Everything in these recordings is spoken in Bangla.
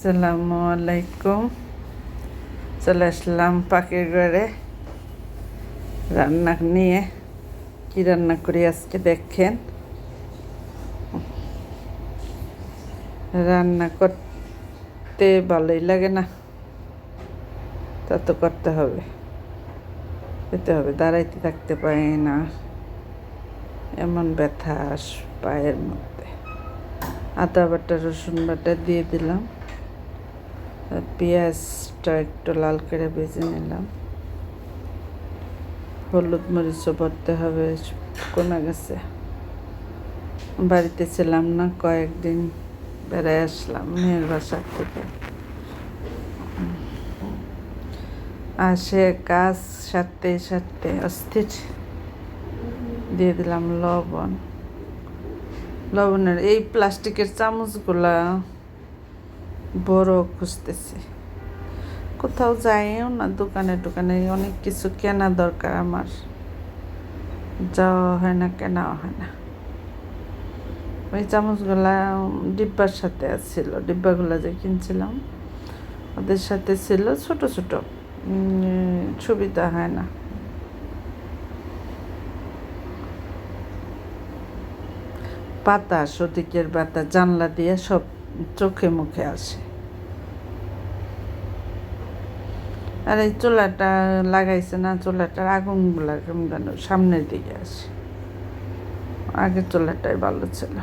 আসসালামু আলাইকুম। চলে আসলাম পাখির ঘরে। রান্না নিয়ে কি রান্না করি আজকে দেখেন। রান্না করতে ভালোই লাগে না। তা তো করতে হবে। যেতে হবে, দাঁড়াইতে থাকতে পারি না। এমন ব্যথা আস- পায়ের মধ্যে। আদা বাটা, রসুন বাটা দিয়ে দিলাম। পেঁয়াজটা একটু লাল করে ভেজে নিলাম। হলুদ মরিচও ভরতে হবে কমে গেছে। বাড়িতে ছিলাম না, কয়েকদিন বেড়ায় আসলাম মেয়ের বাসার থেকে। আসে কাজ সারতে সারতে অস্থির। দিয়ে দিলাম লবণ। লবণের এই প্লাস্টিকের চামচগুলা বড় খুঁজতেছি। কোথাও যাইও না, দোকানে টোকানে অনেক কিছু কেনা দরকার আমার। যাওয়া হয় না, কেনাও হয় না। ওই চামচগুলা ডিব্বার সাথে ছিল, ডিব্বাগুলো যে কিনছিলাম, ওদের সাথে ছিল, ছোট ছোট। সুবিধা হয় না। বাতাস ওদিকের বাতাস জানলা দিয়ে সব চোখে মুখে আসে আর এই চোলাটা লাগাইছে না, চুলাটার আগুনগুলা কেমন যেন সামনের দিকে আসে আগের চোলাটাই ভালো ছিল।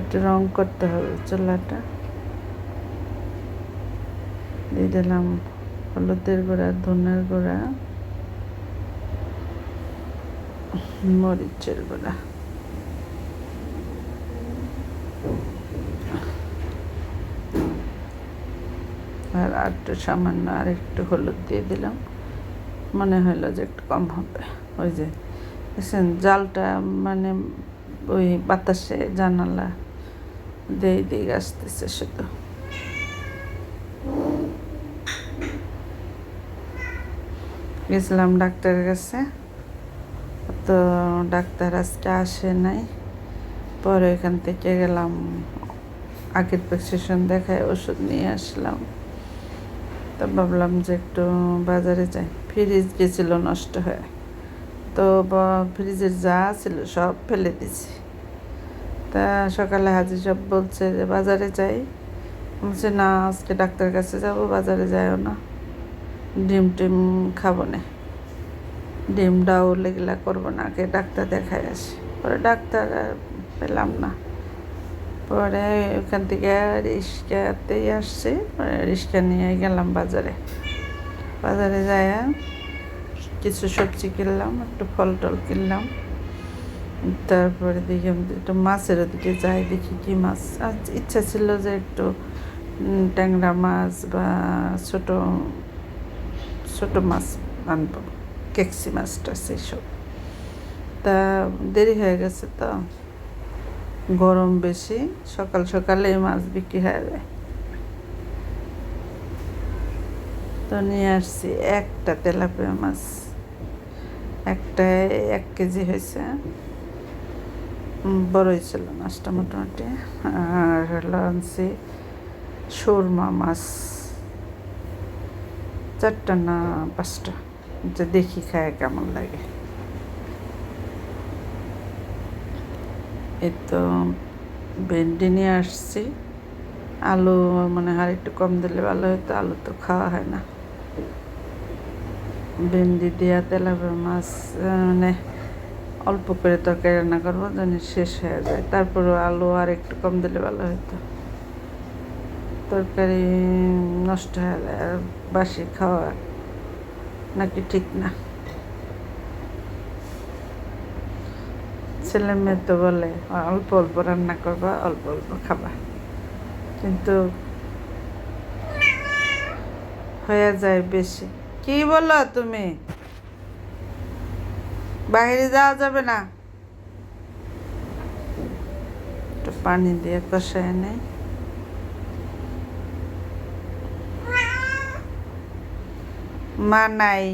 একটু রং করতে হবে চোলাটা। দিয়ে দিলাম হলুদের গুঁড়া, ধনের গুঁড়া, মরিচের গুঁড়া। আর একটু সামান্য আর একটু হলুদ দিয়ে দিলাম। মনে হলো যে একটু কম হবে। ওই যে, দেখছেন, জালটা মানে ওই বাতাসে জানালা দিয়ে দিয়ে আসতেছে শুধু। গেছিলাম ডাক্তারের কাছে। তো ডাক্তার আজকে আসে নাই। পরে এখান থেকে গেলাম, আগের প্রেসক্রিপশন দেখায় ওষুধ নিয়ে আসলাম। তো ভাবলাম যে একটু বাজারে যাই। ফ্রিজ গেছিল, নষ্ট হয়ে। তো ফ্রিজের যা ছিল সব ফেলে দিছি তা সকালে হাজির সব বলছে যে বাজারে যাই। বলছে, না, আজকে ডাক্তারের কাছে যাব, বাজারে যাইও না। ডিম টিম খাব না। ডিম ডাউল এগুলা করব না, আগে ডাক্তার দেখাই আসি। পরে ডাক্তার পেলাম না। পরে ওখান থেকে রিক্সাতেই আসছি রিক্সা নিয়ে গেলাম বাজারে। বাজারে যায় কিছু সবজি কিনলাম, একটু ফল টল কিনলাম। তারপরে দেখি একটু মাছের ওদিকে যাই, দেখি কি মাছ। ইচ্ছা ছিল যে একটু ট্যাংরা মাছ বা ছোট ছোট মাছ আনব, কেকসি মাছটা সেসব তা দেরি হয়ে গেছে তো। গরম বেশি, সকাল সকালে মাছ বিক্রি হয়ে যায়। তো নিয়ে আসছি একটা তেলাপিয়া মাছ। একটায় এক কেজি হয়েছে। বড়ই ছিল মাছটা মোটামুটি। আর হলো আনছি সুরমা মাছ। চারটা না পাঁচটা? যে দেখি খায় কেমন লাগে। তো ভেন্ডি নিয়ে আসছি। আলু মানে আর একটু কম দিলে ভালো হতো, আলু তো খাওয়া হয় না। ভেন্ডি দিয়া তেলাপিয়া মাছ মানে অল্প করে তরকারি রান্না করব যেন শেষ হয়ে যায়। তারপরও আলু আর একটু কম দিলে ভালো হতো। তরকারি নষ্ট হয়ে যায়, আর বাসি খাওয়া নাকি ঠিক না। ছেলে মেয়ে তো বলে, অল্প অল্প রান্না করবা, অল্প অল্প খাবা। কিন্তু হয়ে যায় বেশি। কি বলো তুমি? বাইরে যাওয়া যাবে না? পানি দিয়ে কষায় নেই মা নাই।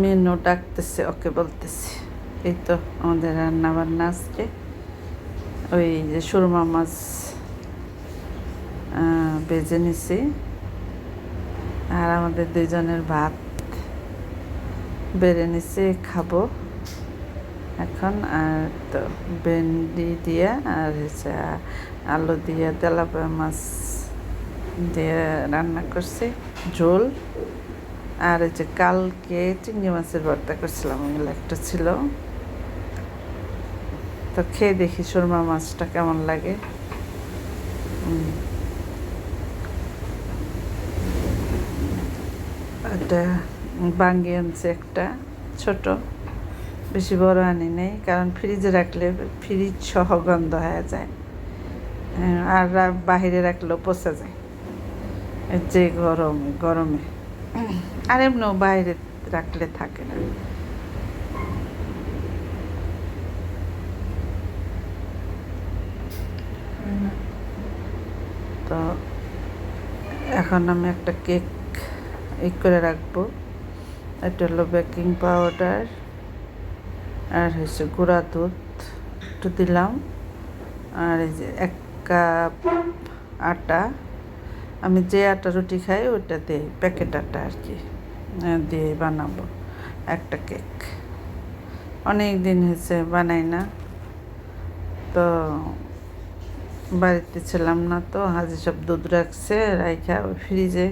মেনু ডাকতেছে, ওকে বলতেছি। এই তো আমাদের রান্না বান্না আজকে। ওই যে সুরমা মাছ বেজে নিছি। আর আমাদের দুইজনের ভাত বেড়ে নিছি, খাব এখন। আর তো ভেন্ডি দিয়ে, আর হচ্ছে আলু দিয়ে তেলাপা মাছ দিয়ে রান্না করছি, ঝোল। আর এই যে কালকে চিংড়ি মাছের ভর্তা করছিলাম, ওগুলো একটা ছিল। তো খেয়ে দেখি সুরমা মাছটা কেমন লাগে। এটা বাঙ্গি আনছে একটা, ছোট। বেশি বড় আনি নেই, কারণ ফ্রিজে রাখলে ফ্রিজ সহ গন্ধ হয়ে যায়। আর বাহিরে রাখলেও পচে যায়। যে গরমে গরমে। আর এমনিও বাইরে রাখলে থাকে না। তো এখন আমি একটা কেক ই করে রাখব। এটা হলো বেকিং পাউডার আর হচ্ছে গুঁড়া দুধ একটু দিলাম। আর এই যে এক কাপ আটা। আমি যে আটা রুটি খাই, ওইটা দিই প্যাকেট আটা আর কি দিয়ে বানাবো একটা কেক অনেক দিন হয়েছে বানাই না, তো বাড়িতে ছিলাম না তো, হাজি সব দুধ রাখছে, রাইখা ফ্রিজে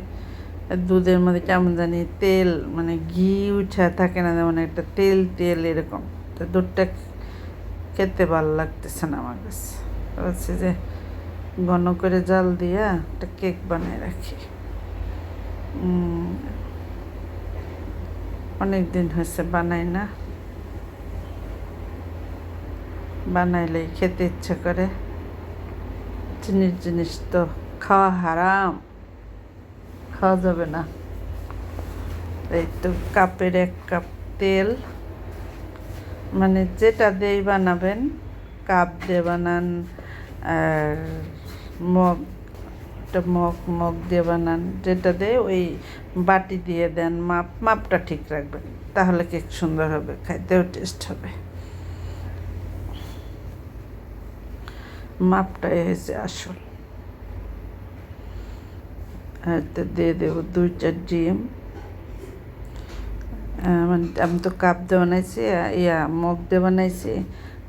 দুধের মধ্যে কেমন জানি তেল মানে ঘি উঠা থাকে না, যেমন একটা তেল তেল এরকম। তো দুধটা খেতে ভালো লাগতেছে না আমার কাছে। বলছে যে ঘন করে জাল দিয়া একটা কেক বানায় রাখি। অনেক দিন হয়েছে বানাই না। বানাইলেই খেতে ইচ্ছে করে। চিনির জিনিস তো খাওয়া হারাম। খাওয়া যাবে না। এই তো কাপের এক কাপ তেল। মানে যেটা দিয়েই বানাবেন, কাপ দিয়ে বানান, আর মগ, একটা মগ মগ দিয়ে বানান। যেটা দেয় ওই বাটি দিয়ে দেন, মাপ, মাপটা ঠিক রাখবেন। তাহলে কেক সুন্দর হবে, খাইতেও টেস্ট হবে। মাপটাই হয়েছে আসল। এতে দিয়ে দেবো দুই চার ডিম। মানে আমি তো কাপ দিয়ে বানাইছি, ইয়া মগ দিয়ে বানাইছি।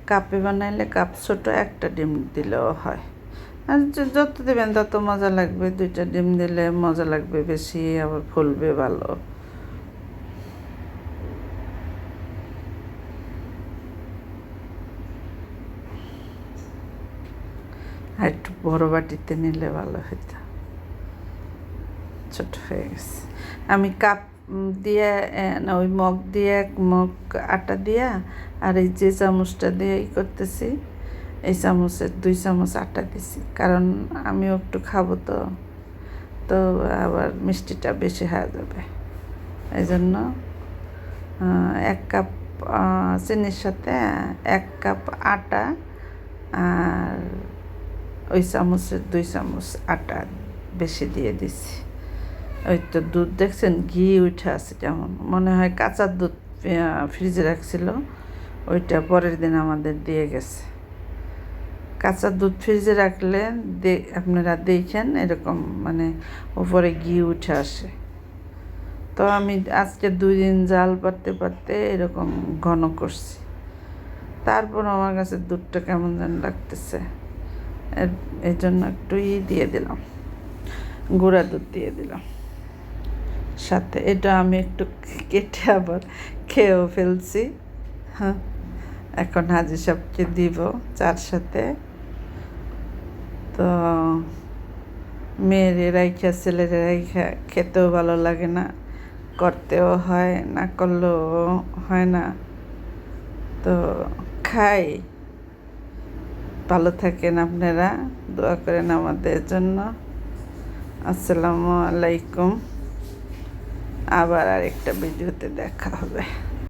কাপে বানাইলে কাপ ছোটো, একটা ডিম দিলেও হয়। আর যত দেবেন তত মজা লাগবে। দুইটা ডিম দিলে মজা লাগবে বেশি, আবার ফুলবে ভালো। আর একটু বড় বাটিতে নিলে ভালো হতো ছোট হয়ে গেছে। আমি কাপ দিয়ে না, ওই মগ দিয়ে এক মগ আটা দিয়া, আর এই যে চামচটা দিয়ে ই করতেছি। এই চামচের দুই চামচ আটা দিছি। কারণ আমিও একটু খাব তো তো আবার মিষ্টিটা বেশি হয়ে যাবে। এই জন্য এক কাপ চিনির সাথে এক কাপ আটা আর ওই চামচের দুই চামচ আটা বেশি দিয়ে দিছি। ওই তো দুধ দেখছেন, ঘি উঠে আছে যেমন। মনে হয় কাঁচা দুধ ফ্রিজে রাখছিল, ওইটা পরের দিন আমাদের দিয়ে গেছে। কাঁচা দুধ ফ্রিজে রাখলে আপনারা দেখেন এরকম মানে উপরে ঘি উঠে আসে। তো আমি আজকে দুই দিন জাল পারতে পারতে এরকম ঘন করছি। তারপর আমার কাছে দুধটা কেমন যেন লাগতেছে। এর- জন্য একটু ই দিয়ে দিলাম। গুঁড়া দুধ দিয়ে দিলাম। সাথে এটা আমি একটু কেটে আবার খেয়েও ফেলছি। হ্যাঁ এখন হাজি সাহেবকে দিব চার সাথে। তো মেয়ের রাইখা ছেলের রাইখা খেতেও ভালো লাগে না, করতেও হয় না, করলেও হয় না। তো খাই। ভালো থাকেন আপনারা, দোয়া করেন আমাদের জন্য। আসসালামু আলাইকুম। আবার আরেকটা ভিডিওতে দেখা হবে।